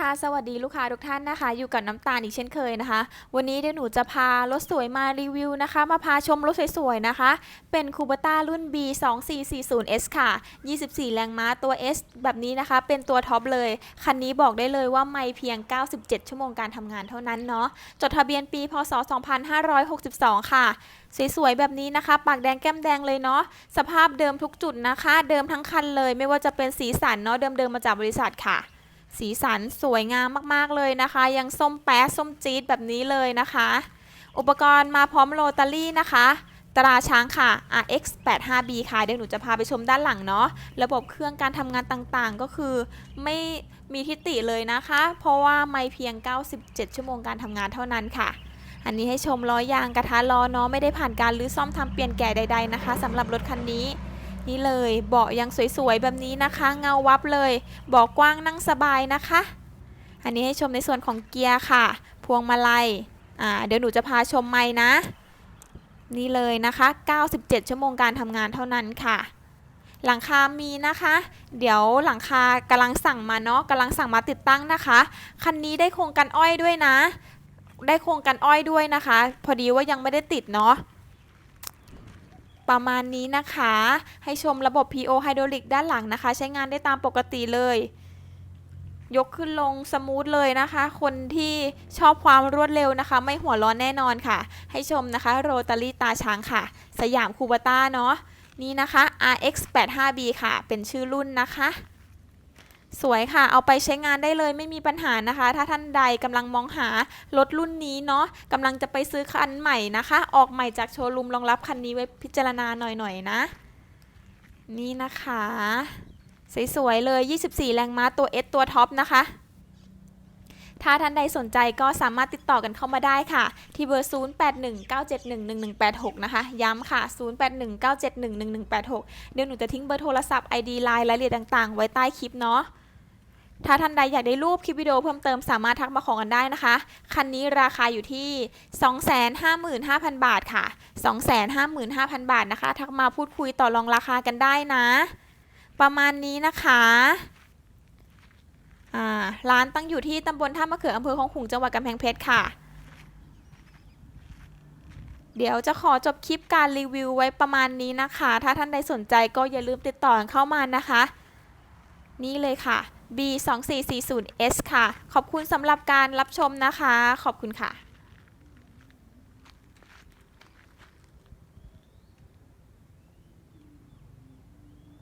ค่ะ สวัสดีลูกค้าทุกท่านนะคะ อยู่กับน้ำตาลอีกเช่นเคยนะคะ วันนี้เดี๋ยวหนูจะพารถสวยมารีวิวนะคะ มาพาชมรถสวยๆนะคะ เป็นคูเบต้ารุ่น B 2 4 4 0 S ค่ะ 24 แรงม้าตัว S แบบนี้นะคะ เป็นตัวท็อปเลย คันนี้บอกได้เลยว่าไม่เพียง 97 ชั่วโมงการทำงานเท่านั้นเนาะ จดทะเบียนปี พศ 2562 ค่ะ สวยๆแบบนี้นะคะ ปากแดงแก้มแดงเลยเนาะ สภาพเดิมทุกจุดนะคะ เดิมทั้งคันเลย ไม่ว่าจะเป็นสีสันเนาะ เดิมๆมาจากบริษัทค่ะ สีสันสวยงามมากๆเลยนะคะ ยังส้มแป๊ส้มจี๊ดแบบนี้เลยนะคะ อุปกรณ์มาพร้อมโรตารี่นะคะตราช้างค่ะ RX 85B ค่ะ เดี๋ยวหนูจะพาไปชมด้านหลังเนาะ ระบบเครื่องการทำงานต่างๆ ก็คือไม่มีทิฏฐิเลยนะคะ เพราะว่าไม่เพียง 97 ชั่วโมงการทำงานเท่านั้นค่ะ อันนี้ให้ชมล้อยางกระทะล้อเนาะ ไม่ได้ผ่านการรื้อซ่อมทำเปลี่ยนแก่ใด ๆนะคะสำหรับรถคันนี้ นี่เลยเบาะยังสวยๆแบบนี้นะคะ เงาวับเลยเบาะกว้างนั่งสบายนะคะ อันนี้ให้ชมในส่วนของเกียร์ค่ะ พวงมาลัยอ่าเดี๋ยวหนูจะพาชมไม้นะ นี่เลยนะคะ 97 ชั่วโมงการทำงานเท่านั้นค่ะ หลังคามีนะคะ เดี๋ยวหลังคากำลังสั่งมาเนาะกำลังสั่งมาติดตั้งนะคะ คันนี้ได้โครงกันอ้อยด้วยนะ ได้โครงกันอ้อยด้วยนะคะ พอดีว่ายังไม่ได้ติดเนาะ ประมาณนี้นะคะ ให้ชมระบบ PO ไฮดรอลิกด้านหลังนะคะ ใช้งานได้ตามปกติเลย ยกขึ้นลงสมูทเลยนะคะ คนที่ชอบความรวดเร็วนะคะ ไม่หัวร้อนแน่นอนค่ะ ให้ชมนะคะโรตารี่ตาช้างค่ะ สยามคูบาต้าเนาะนี่นะคะ RX 85B ค่ะ เป็นชื่อรุ่นนะคะ สวยค่ะ เอาไปใช้งานได้เลยไม่มีปัญหานะคะ ถ้าท่านใดกำลังมองหารถรุ่นนี้เนาะกำลังจะไปซื้อคันใหม่นะคะ ออกใหม่จากโชว์รูมรองรับคันนี้ไว้พิจารณาหน่อยๆนะ นี่นะคะ สวยๆเลย 24 แรงม้าตัว S ตัวท็อปนะคะ ถ้าท่านใดสนใจก็สามารถติดต่อกันเข้ามาได้ค่ะ ที่เบอร์ 0819711186 นะคะ ย้ำค่ะ 0819711186 เดี๋ยวหนูจะทิ้งเบอร์โทรศัพท์ ID Line รายละเอียดต่างๆ ไว้ใต้คลิปเนาะ ถ้าท่านใดอยากได้รูปคลิปวิดีโอเพิ่มเติมสามารถทักมาขอกันได้นะคะ คันนี้ราคาอยู่ที่ 255,000 บาทค่ะ 255,000 บาทนะคะ ทักมาพูดคุยต่อรองราคากันได้นะ ประมาณนี้นะคะร้านตั้งอยู่ที่ตำบลท่ามะเขืออำเภอคลองขุงจังหวัดกำแพงเพชรค่ะเดี๋ยวจะขอจบคลิปการรีวิวไว้ประมาณนี้นะคะ ถ้าท่านใดสนใจก็อย่าลืมติดต่อเข้ามานะคะ นี่เลยค่ะ B 2 4 4 0 S ค่ะ ขอบคุณสำหรับการรับชมนะคะ ขอบคุณค่ะ